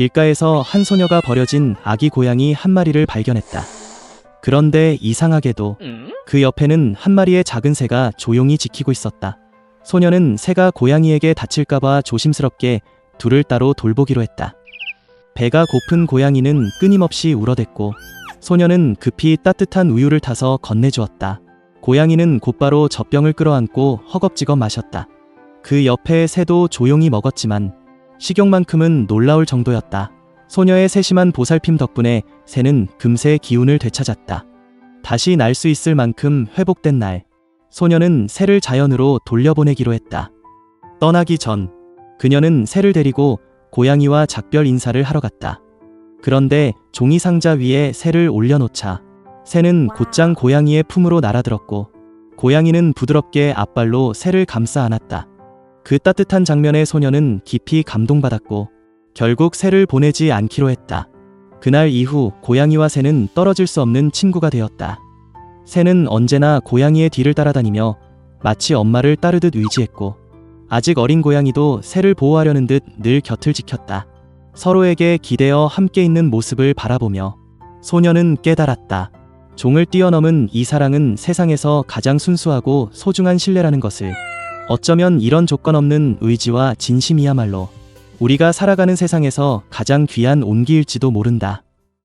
길가에서 한 소녀가 버려진 아기 고양이 한 마리를 발견했다. 그런데 이상하게도 그 옆에는 한 마리의 작은 새가 조용히 지키고 있었다. 소녀는 새가 고양이에게 다칠까봐 조심스럽게 둘을 따로 돌보기로 했다. 배가 고픈 고양이는 끊임없이 울어댔고 소녀는 급히 따뜻한 우유를 타서 건네주었다. 고양이는 곧바로 젖병을 끌어안고 허겁지겁 마셨다. 그 옆에 새도 조용히 먹었지만 식욕만큼은 놀라울 정도였다. 소녀의 세심한 보살핌 덕분에 새는 금세 기운을 되찾았다. 다시 날 수 있을 만큼 회복된 날, 소녀는 새를 자연으로 돌려보내기로 했다. 떠나기 전, 그녀는 새를 데리고 고양이와 작별 인사를 하러 갔다. 그런데 종이 상자 위에 새를 올려놓자, 새는 곧장 고양이의 품으로 날아들었고, 고양이는 부드럽게 앞발로 새를 감싸 안았다. 그 따뜻한 장면에 소녀는 깊이 감동받았고, 결국 새를 보내지 않기로 했다. 그날 이후 고양이와 새는 떨어질 수 없는 친구가 되었다. 새는 언제나 고양이의 뒤를 따라다니며 마치 엄마를 따르듯 의지했고, 아직 어린 고양이도 새를 보호하려는 듯 늘 곁을 지켰다. 서로에게 기대어 함께 있는 모습을 바라보며 소녀는 깨달았다. 종을 뛰어넘은 이 사랑은 세상에서 가장 순수하고 소중한 신뢰라는 것을 어쩌면 이런 조건 없는 의지와 진심이야말로 우리가 살아가는 세상에서 가장 귀한 온기일지도 모른다.